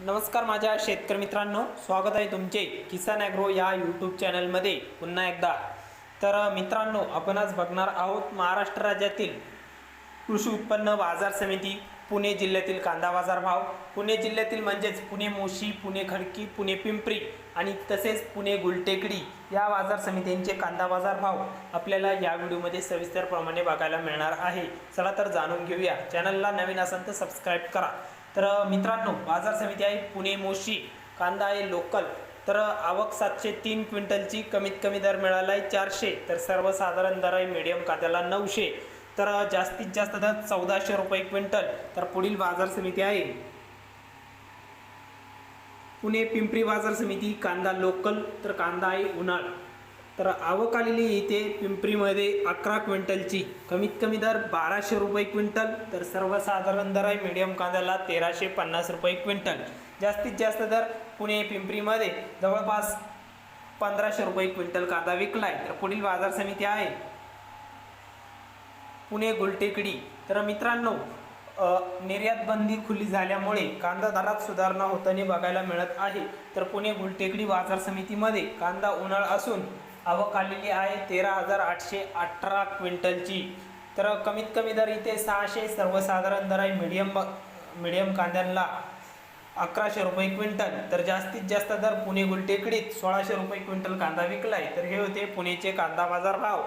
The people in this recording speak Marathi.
नमस्कार माझ्या शेतकरी मित्रांनो स्वागत आहे तुमचे किसान ॲग्रो या यूट्यूब चॅनलमध्ये पुन्हा एकदा. तर मित्रांनो आपण आज बघणार आहोत महाराष्ट्र राज्यातील कृषी उत्पन्न बाजार समिती पुणे जिल्ह्यातील कांदा बाजार भाव. पुणे जिल्ह्यातील म्हणजेच पुणे मोशी पुणे खडकी पुणे पिंपरी आणि तसेच पुणे गुलटेकडी या बाजार समित्यांचे कांदा बाजार भाव आपल्याला या व्हिडिओमध्ये सविस्तरप्रमाणे बघायला मिळणार आहे. चला तर जाणून घेऊया. चॅनलला नवीन असाल तर सबस्क्राईब करा. तर मित्रांनो बाजार समिती आहे पुणे मोशी कांदा आहे लोकल. तर आवक सातशे तीन क्विंटलची कमीत कमी दर मिळाला आहे चारशे. तर सर्वसाधारण दर आहे मिडियम कांद्याला नऊशे. तर जास्तीत जास्त दर चौदाशे रुपये क्विंटल. तर पुढील बाजार समिती आहे पुणे पिंपरी बाजार समिती कांदा लोकल. तर कांदा आहे उन्हाळ. तर आवक आलेली इथे पिंपरीमध्ये अकरा क्विंटलची. कमीत कमी दर बाराशे रुपये क्विंटल तर सर्वसाधारण दर आहे मिडियम कांद्याला तेराशे पन्नास रुपये क्विंटल. जास्तीत जास्त दर पुणे पिंपरीमध्ये जवळपास पंधराशे रुपये क्विंटल कांदा विकला आहे तर पुढील बाजार समिती आहे. पुणे गुलटेकडी. तर मित्रांनो निर्यात बंदी खुली झाल्यामुळे कांदा दरात सुधारणा होताना बघायला मिळत आहे. तर पुणे गुलटेकडी बाजार समितीमध्ये कांदा उन्हाळ असून आवक आलेली आहे. तेरा हजार आठशे अठरा क्विंटलची. तर कमीत कमी दर इथे सहाशे सर्वसाधारण दर आहे. मिडियम मिडियम कांद्यांना अकराशे रुपये क्विंटल. तर जास्तीत जास्त दर पुणे गुलटेकडीत सोळाशे रुपये क्विंटल कांदा विकलाय. तर हे होते पुणेचे कांदा बाजार भाव.